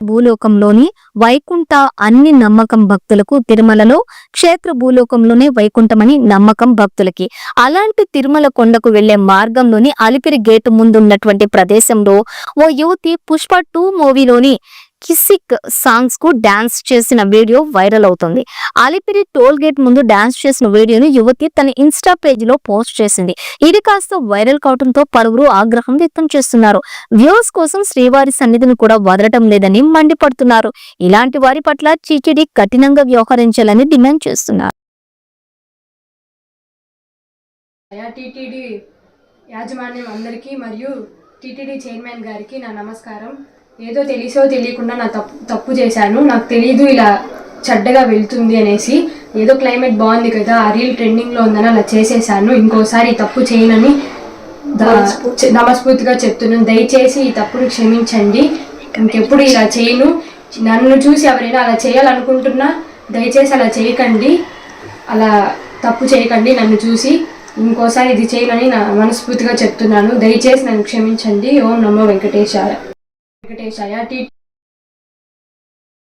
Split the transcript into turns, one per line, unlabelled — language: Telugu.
భూలోకంలోని వైకుంఠ అన్ని నమ్మకం భక్తులకు తిరుమలలో క్షేత్ర భూలోకంలోనే వైకుంఠమని నమ్మకం భక్తులకి. అలాంటి తిరుమల కొండకు వెళ్ళే మార్గంలోని అలిపిరి గేటు ముందున్నటువంటి ప్రదేశంలో ఓ యువతి పుష్ప టూ మూవీలోని కిసిక్ సాంగ్స్కు డాన్స్ చేసిన వీడియో వైరల్ అవుతుంది. అలిపిరి టోల్ గేట్ ముందు డాన్స్ చేసిన వీడియోను యువతి తన ఇన్స్టా పేజ్లో పోస్ట్ చేసింది. ఇది కాస్త వైరల్ కావడంతో పలువురు ఆగ్రహం వ్యక్తం చేస్తున్నారు. వ్యూస్ కోసం శ్రీవారి సన్నిధిని కూడా వదలటం లేదని మండిపడుతున్నారు. ఇలాంటి వారి పట్ల చీచిడి కఠినంగా వ్యవహరించాలని డిమాండ్ చేస్తున్నారు.
టీటీడీ యాజమాన్యం అందరికీ మరియు టీటీడీ చైర్మన్ గారికి నా నమస్కారం. ఏదో తెలిసో తెలియకుండా నా తప్పు తప్పు చేశాను. నాకు తెలియదు ఇలా చెడ్డగా వెళ్తుంది అనేసి. ఏదో క్లైమేట్ బాగుంది కదా ఆ రీల్ ట్రెండింగ్లో ఉందని అలా చేసేసాను. ఇంకోసారి ఈ తప్పు చేయనని నమస్ఫూర్తిగా చెప్తున్నాను. దయచేసి ఈ తప్పును క్షమించండి. ఇంకెప్పుడు ఇలా చేయను. నన్ను చూసి ఎవరైనా అలా చేయాలనుకుంటున్నా దయచేసి అలా చేయకండి. అలా తప్పు చేయకండి నన్ను చూసి. ఇంకోసారి ఇది చేయనని నా మనస్ఫూర్తిగా చెప్తున్నాను. దయచేసి నన్ను క్షమించండి. ఓం నమో వెంకటేశాయ. వెంకటేశాయ టీ